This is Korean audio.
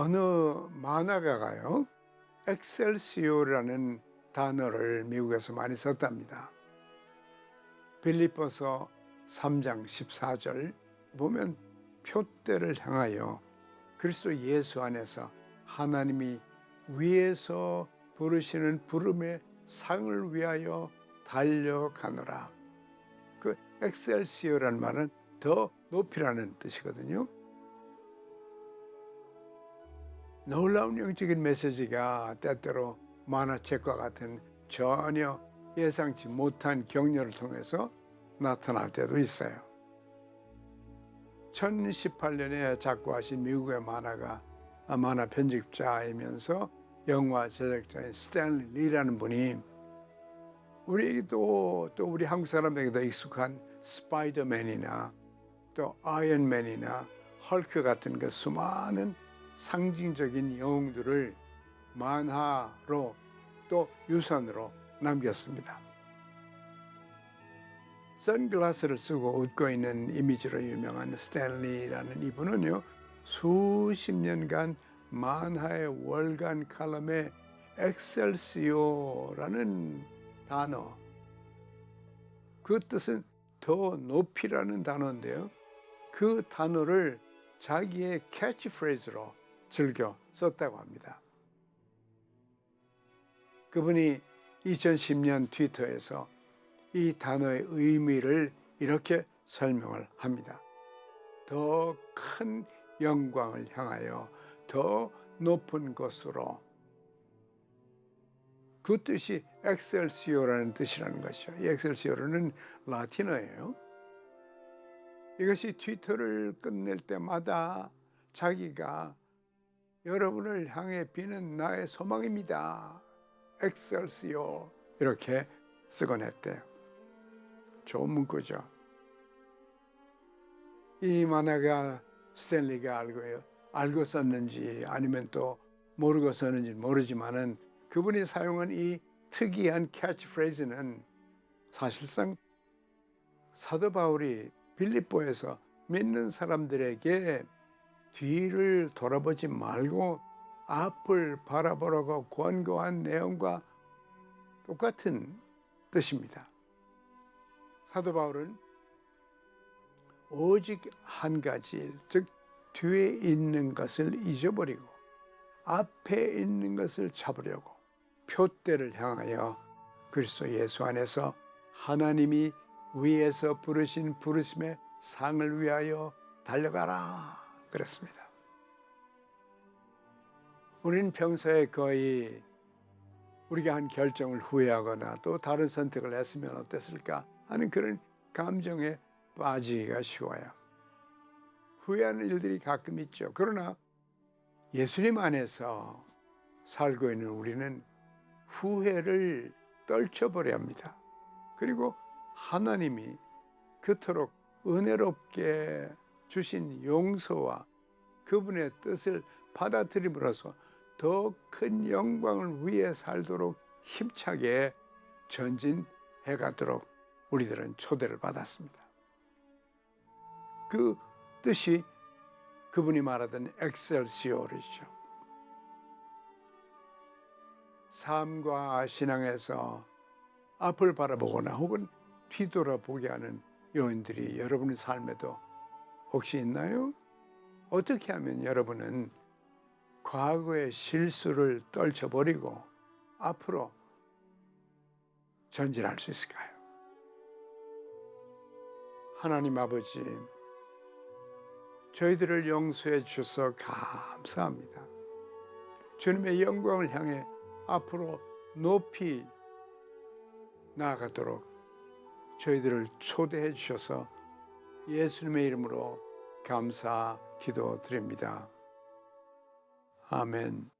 어느 만화가가요, 엑셀시오라는 단어를 미국에서 많이 썼답니다. 빌립보서 3장 14절 보면 표대를 향하여 그리스도 예수 안에서 하나님이 위에서 부르시는 부름의 상을 위하여 달려가노라. 그 엑셀시오라는 말은 더 높이라는 뜻이거든요. 놀라운 영적인 메시지가 때때로 만화책과 같은 전혀 예상치 못한 격려를 통해서 나타날 때도 있어요. 1018년에 작고하신 미국의 만화가 만화 편집자이면서 영화 제작자인 스탠리 리라는 분이 우리에게도 또 우리 한국 사람에게도 익숙한 스파이더맨이나 또 아이언맨이나 헐크 같은 그 수많은 상징적인 영웅들을 만화로 또 유산으로 남겼습니다. 선글라스를 쓰고 웃고 있는 이미지로 유명한 스탠리라는 이분은요 수십 년간 만화의 월간 칼럼에 엑셀시오라는 단어 그 뜻은 더 높이라는 단어인데요 그 단어를 자기의 캐치프레이즈로 즐겨 썼다고 합니다. 그분이 2010년 트위터에서 이 단어의 의미를 이렇게 설명을 합니다. 더 큰 영광을 향하여 더 높은 곳으로 그 뜻이 엑셀시오라는 뜻이라는 것이죠. 이 엑셀시오는 라틴어예요. 이것이 트위터를 끝낼 때마다 자기가 여러분을 향해 비는 나의 소망입니다. 엑셀시오 이렇게 쓰곤 했대요. 좋은 문구죠. 이 만화가 스탠리가 알고요. 알고 썼는지 아니면 또 모르고 썼는지 모르지만은 그분이 사용한 이 특이한 캐치프레이즈는 사실상 사도 바울이 빌립보에서 믿는 사람들에게 뒤를 돌아보지 말고 앞을 바라보라고 권고한 내용과 똑같은 뜻입니다. 사도 바울은 오직 한 가지, 즉 뒤에 있는 것을 잊어버리고 앞에 있는 것을 잡으려고 표대를 향하여 그리스도 예수 안에서 하나님이 위에서 부르신 부르심의 상을 위하여 달려가라 그랬습니다. 우리는 평소에 거의 우리가 한 결정을 후회하거나 또 다른 선택을 했으면 어땠을까 하는 그런 감정에 빠지기가 쉬워요. 후회하는 일들이 가끔 있죠. 그러나 예수님 안에서 살고 있는 우리는 후회를 떨쳐버려야 합니다. 그리고 하나님이 그토록 은혜롭게 주신 용서와 그분의 뜻을 받아들임으로써 더 큰 영광을 위해 살도록 힘차게 전진해 가도록 우리들은 초대를 받았습니다. 그 뜻이 그분이 말하던 엑셀시오르죠. 삶과 신앙에서 앞을 바라보거나 혹은 뒤돌아보게 하는 요인들이 여러분의 삶에도 혹시 있나요? 어떻게 하면 여러분은 과거의 실수를 떨쳐버리고 앞으로 전진할 수 있을까요? 하나님 아버지, 저희들을 용서해 주셔서 감사합니다. 주님의 영광을 향해 앞으로 높이 나아가도록 저희들을 초대해 주셔서 예수님의 이름으로 감사 기도 드립니다. 아멘.